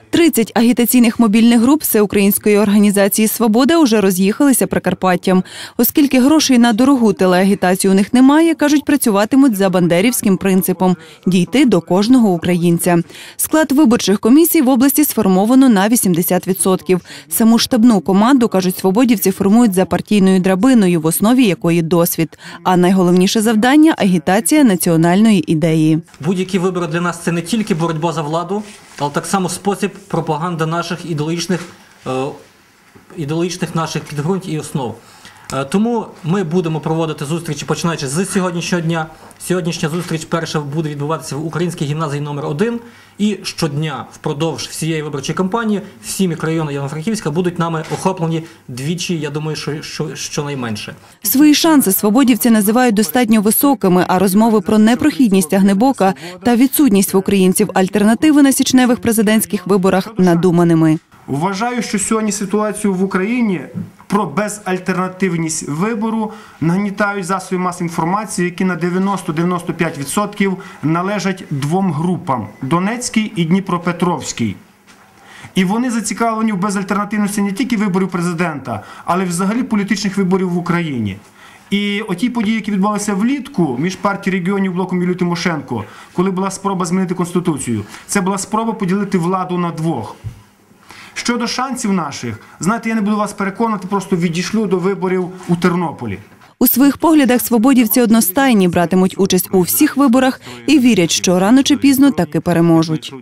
and 30 агітаційних мобільних груп всеукраїнської організації Свобода уже роз'їхалися Прикарпаттям. Оскільки грошей на дорогу телеагітацію у них немає, кажуть, працюватимуть за бандерівським принципом дійти до кожного українця. Склад виборчих комісій в області сформовано на 80%. Саму штабну команду кажуть, свободівці формують за партійною драбиною, в основі якої досвід. А найголовніше завдання агітація національної ідеї. Будь-які вибори для нас це не тільки боротьба за владу, але так само спосіб пропаганди наших ідеологічних, е, ідеологічних наших підґрунтів і основ. Е, Тому ми будемо проводити зустрічі починаючи з сьогоднішнього дня. Сьогоднішня зустріч перша буде відбуватися в Українській гімназії номер 1 І щодня впродовж всієї виборчої кампанії всі мікрорайони Івано-Франківська будуть нами охоплені двічі, я думаю, що, що, щонайменше. Свої шанси свободівці називають достатньо високими, а розмови про непрохідність Агнебока та відсутність в українців альтернативи на січневих президентських виборах надуманими. Вважаю, що сьогодні ситуацію в Україні про безальтернативність вибору нагнітають засоби масової інформації, які на 90-95% належать двом групам Донецькій і Дніпропетровській. І вони зацікавлені в безальтернативності не тільки виборів президента, але й взагалі політичних виборів в Україні. І оті події, які відбулися влітку між партією регіонів блоком Юлії Тимошенко, коли була спроба змінити конституцію, це була спроба поділити владу на двох. Щодо шансів наших, знаєте, я не буду вас переконувати, просто відійшлю до виборів у Тернополі. У своїх поглядах свободівці одностайні братимуть участь у всіх виборах і вірять, що рано чи пізно таки переможуть.